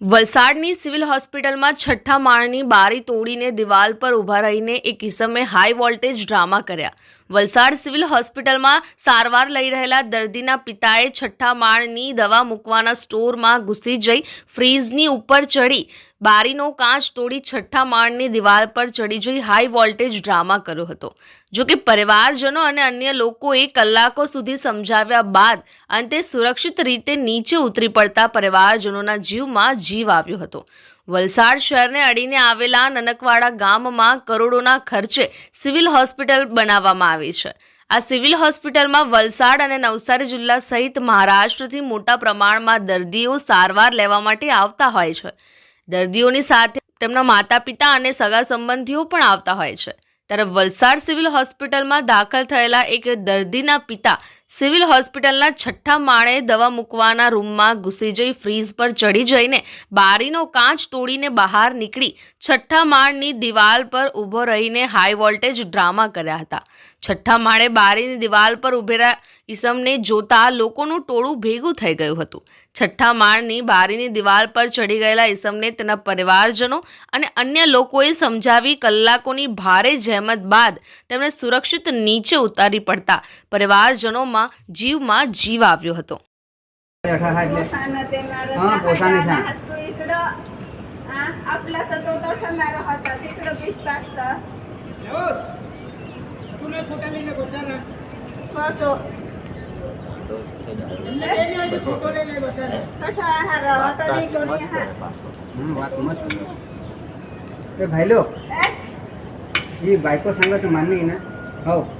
વલસાડની civil હોસ્પિટલમાં છઠ્ઠા માળની બારી તોડીને દિવાલ પર ઊભા રહીને એક કિસ્સમે હાઈ વોલ્ટેજ ડ્રામા કર્યા. વલસાડ સિવિલ હોસ્પિટલમાં સારવાર લઈ રહેલા દર્દીના પિતાએ છઠ્ઠા માળની દવા મૂકવાના સ્ટોરમાં ઘૂસી જઈ ફ્રીઝની ઉપર ચડી. બારીનો કાચ તોડી છઠ્ઠા માળની દિવાલ પર ચડી જઈ હાઈ વોલ્ટેજ ડ્રામા કર્યો હતો. જો કે પરિવારજનો અને અન્ય લોકોએ કલાકો સુધી સમજાવ્યા બાદ અંતે સુરક્ષિત રીતે નીચે ઉતરી પડતા પરિવારજનોના જીવમાં જીવ આવ્યો હતો. વલસાડ શહેરને અડીને આવેલા નનકવાડા ગામમાં કરોડોના ખર્ચે સિવિલ હોસ્પિટલ બનાવવામાં આવી છે. આ સિવિલ હોસ્પિટલમાં વલસાડ અને નવસારી જિલ્લા સહિત મહારાષ્ટ્રથી મોટા પ્રમાણમાં દર્દીઓ સારવાર લેવા માટે આવતા હોય છે. દર્દીઓની સાથે તેમના માતા પિતા અને સગા સંબંધીઓ પણ આવતા હોય છે. ત્યારે વલસાડ સિવિલ હોસ્પિટલમાં દાખલ થયેલા એક દર્દીના પિતા સિવિલ હોસ્પિટલના છઠ્ઠા માળે દવા મૂકવાના રૂમમાં ઘૂસી જઈ ફ્રીઝ પર ચડી જઈને બારીનો કાચ તોડીને બહાર નીકળી છઠ્ઠા માળની દિવાલ પર ઊભો રહીને હાઈ વોલ્ટેજ ડ્રામા કર્યા હતા. છઠ્ઠા માળે બારીની દિવાલ પર ઉભેલા ઈસમને જોતા લોકોનું ટોળું ભેગું થઈ ગયું હતું. છઠ્ઠા માળની બારીની દિવાલ પર ચડી ગયેલા ઈસમને તેના પરિવારજનો અને અન્ય લોકોએ સમજાવી કલાકોની ભારે જહેમત બાદ તેમણે સુરક્ષિત નીચે ઉતારી પડતા પરિવારજનોમાં બાળકોમાં જીવમાં જીવ આવ્યો હતો. ભાઈ લો એ બાઈકો સાંગ તો માન ના? હવ.